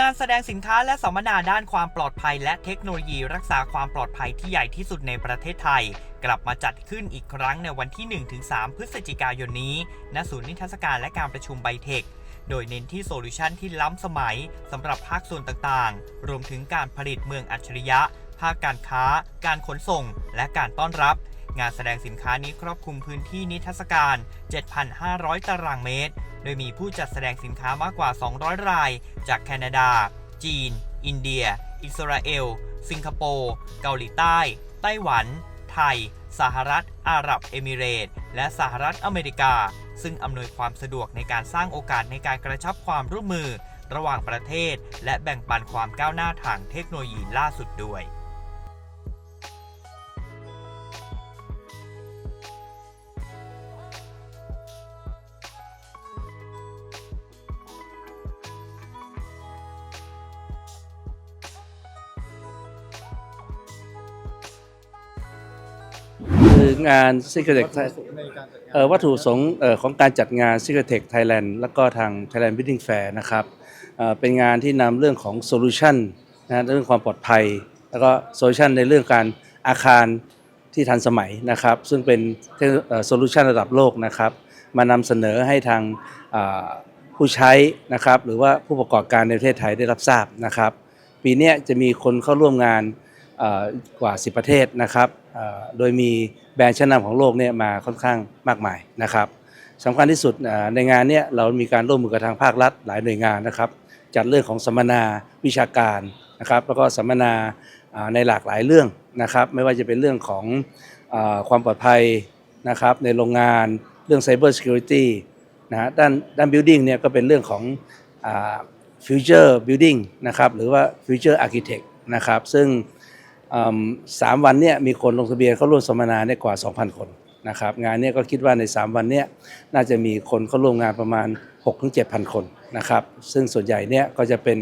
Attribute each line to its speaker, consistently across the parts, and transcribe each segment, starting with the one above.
Speaker 1: งานแสดงสินค้าและสัมมนาด้านความปลอดภัย และเทคโนโลยีรักษาความปลอดภัยที่ใหญ่ที่สุดในประเทศไทย กลับมาจัดขึ้นอีกครั้งในวันที่ 1-3 พฤศจิกายนนี้ ณ ศูนย์นิทรรศการและการประชุมไบเทค โดยเน้นที่โซลูชันที่ล้ำสมัยสำหรับภาคส่วนต่างๆ รวมถึงการผลิตเมืองอัจฉริยะ ภาคการค้า การขนส่ง และการต้อนรับ งานแสดงสินค้านี้ครอบคลุมพื้นที่นิทรรศการ 7,500 ตารางเมตร โดยมีผู้จัดแสดงสินค้ามากกว่า 200 ราย จากแคนาดา จีน อินเดีย อิสราเอล สิงคโปร์ เกาหลีใต้ ไต้หวัน ไทย สหรัฐ อาหรับเอมิเรตส์และสหรัฐอเมริกา ซึ่งอำนวยความสะดวกในการสร้างโอกาสในการกระชับความร่วมมือ ระหว่างประเทศ และแบ่งปันความก้าวหน้าทางเทคโนโลยีล่าสุดด้วย
Speaker 2: คืองาน Secret
Speaker 3: วัตถุประสงค์ในการจัดงาน
Speaker 2: เอ่อวัตถุประสงค์ของการจัดงาน Secret Tech Thailand แล้วก็ทาง Thailand Building Fair นะครับเป็นงานที่นำเรื่องของโซลูชันนะเรื่องความปลอดภัย แล้วก็โซลูชันในเรื่องการอาคารที่ทันสมัยนะครับ ซึ่งเป็นโซลูชันระดับโลกนะครับ มานำเสนอให้ทางผู้ใช้นะครับ หรือว่าผู้ประกอบการในประเทศไทยได้รับทราบนะครับ ปีนี้จะมีคนเข้าร่วมงานกว่า 10 ประเทศนะครับ โดยมีแบรนด์ชั้นนำของโลกเนี่ยมาค่อนข้างมากมายนะครับสำคัญที่สุดในงานเนี้ยเรามีการร่วมมือกับทางภาครัฐหลายหน่วยงานนะครับ จัดเรื่องของสัมมนาวิชาการนะครับแล้วก็สัมมนาในหลากหลายเรื่องนะครับ ไม่ว่าจะเป็นเรื่องของอความปลอดภัยนะครับในโรงงานเรื่อง Cyber Security นะฮะด้านด้าน Building เนี่ยก็เป็นเรื่องของอ่า Future Building นะครับหรือว่า Future Architect นะครับซึ่ง สามวันเนี่ยมีคนลงทะเบียนเข้าร่วมสัมมนาเนี่ยกว่า 2,000 คนนะครับงานเนี้ก็คิดว่าใน 3 วันเนี่ยน่าจะมีคนเข้าร่วมงานประมาณ 6-7,000 คนนะครับซึ่งส่วนใหญ่เนี่ยก็จะเป็น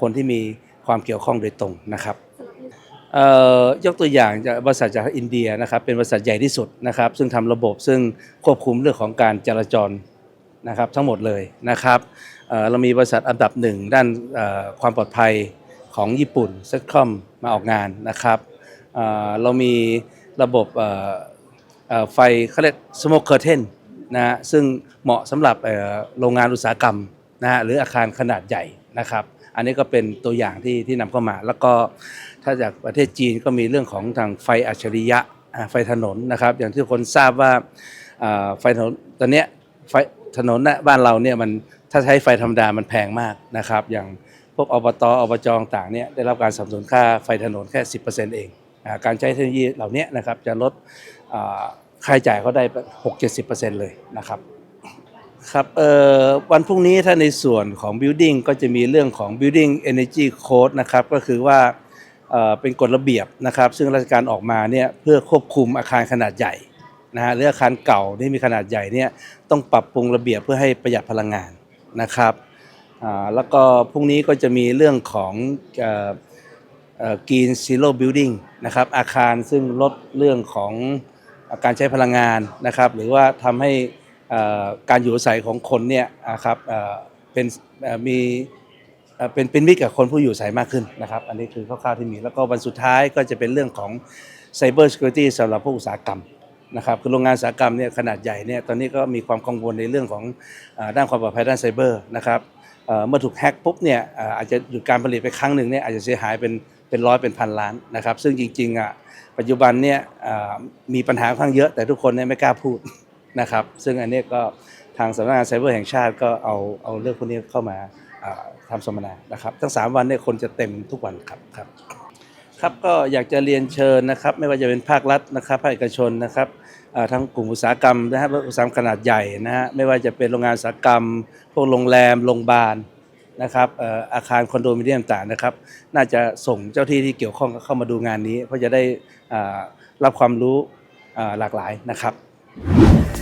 Speaker 2: คนที่มีความเกี่ยวข้องโดยตรงนะครับยกตัวอย่างจากบริษัทจากอินเดียนะครับเป็นบริษัทใหญ่ที่สุดนะครับซึ่งทำระบบซึ่งควบคุมเรื่องของการจราจรนะครับทั้งหมดเลยนะครับเรามีบริษัทอันดับหนึ่งด้านความปลอดภัย ของญี่ปุ่นเซ็ตคอมมาออกงานนะครับเเรามีระบบไฟเขาเรียก smoke curtain นะฮะซึ่งเหมาะสำหรับโรงงานอุตสาหกรรมนะฮะหรืออาคารขนาดใหญ่นะครับอันนี้ก็เป็นตัวอย่างที่ที่นำเข้ามา แล้วก็ถ้าจากประเทศจีนก็มีเรื่องของทางไฟอัจฉริยะไฟถนนนะครับ อย่างที่ทุกคนทราบว่าไฟถนนตอนนี้ไฟถนนบ้านเราเนี่ยมันถ้าใช้ไฟธรรมดามันแพงมากนะครับ อย่าง พวกอบตอบจต่างเนี่ยได้รับการสนับสนุนค่าไฟถนนแค่ 10%เองอการใช้เทคโนโลยีเหล่านี้นะครับจะลดค่าใช้จ่ายเขาได้ 6-70%เลยนะครับครับวันพรุ่งนี้ถ้าในส่วนของ building ก็จะมีเรื่องของ building energy code นะครับก็คือว่าเเป็นกฎระเบียบนะครับ ซึ่งราชการออกมาเนี่ยเพื่อควบคุมอาคารขนาดใหญ่นะฮะหรืออาคารเก่าที่มีขนาดใหญ่เนี่ยต้องปรับปรุงระเบียบเพื่อให้ประหยัดพลังงานนะครับ แล้วก็พรุ่งนี้ก็จะมีเรื่องของเอ่อเอ่อ green zero building นะครับอาคารซึ่งลดเรื่องของการใช้พลังงานนะครับ หรือว่าทำให้การอยู่อาศัยของคนเนี่ยนะครับเป็นมีเป็นเป็นมิตรกับคนผู้อยู่อาศัยมากขึ้นนะครับ อันนี้คือคร่าวๆที่มี แล้วก็วันสุดท้ายก็จะเป็นเรื่องของ Cyber Security สำหรับผู้อุตสาหกรรมนะครับคือโรงงานอุตสาหกรรมเนี่ยขนาดใหญ่เนี่ยตอนนี้ก็มีความกังวลในเรื่องของด้านความปลอดภัยด้านไซเบอร์นะครับ เมื่อถูกแฮ็กปุ๊บเนี่ยอาจจะหยุดการผลิตไปครั้งหนึ่งเนี่ยอาจจะเสียหายเป็นเป็นร้อยเป็นพันล้านนะครับ ซึ่งจริงๆอะปัจจุบันเนี่ยมีปัญหาค่อนข้างเยอะแต่ทุกคนเนี่ยไม่กล้าพูดนะครับ ซึ่งอันนี้ก็ทางสำนักงานไซเบอร์แห่งชาติก็เอาเอาเรื่องพวกนี้เข้ามาอ่าทำสัมมนานะครับ ทั้ง 3 วันเนี่ยคนจะเต็มทุกวันครับครับ ครับก็อยากจะเรียนเชิญนะครับ ไม่ว่าจะเป็นภาครัฐนะครับภาคเอกชนนะครับทั้งกลุ่มอุตสาหกรรมนะครับอุตสาหกรรมขนาดใหญ่นะฮะไม่ว่าจะเป็นโรงงานอุตสาหกรรม พวกโรงแรมโรงพยาบาลนะครับอาคารคอนโดมิเนียมต่างนะครับ น่าจะส่งเจ้าที่ที่เกี่ยวข้องเข้ามาดูงานนี้ เพราะจะได้รับความรู้หลากหลายนะครับ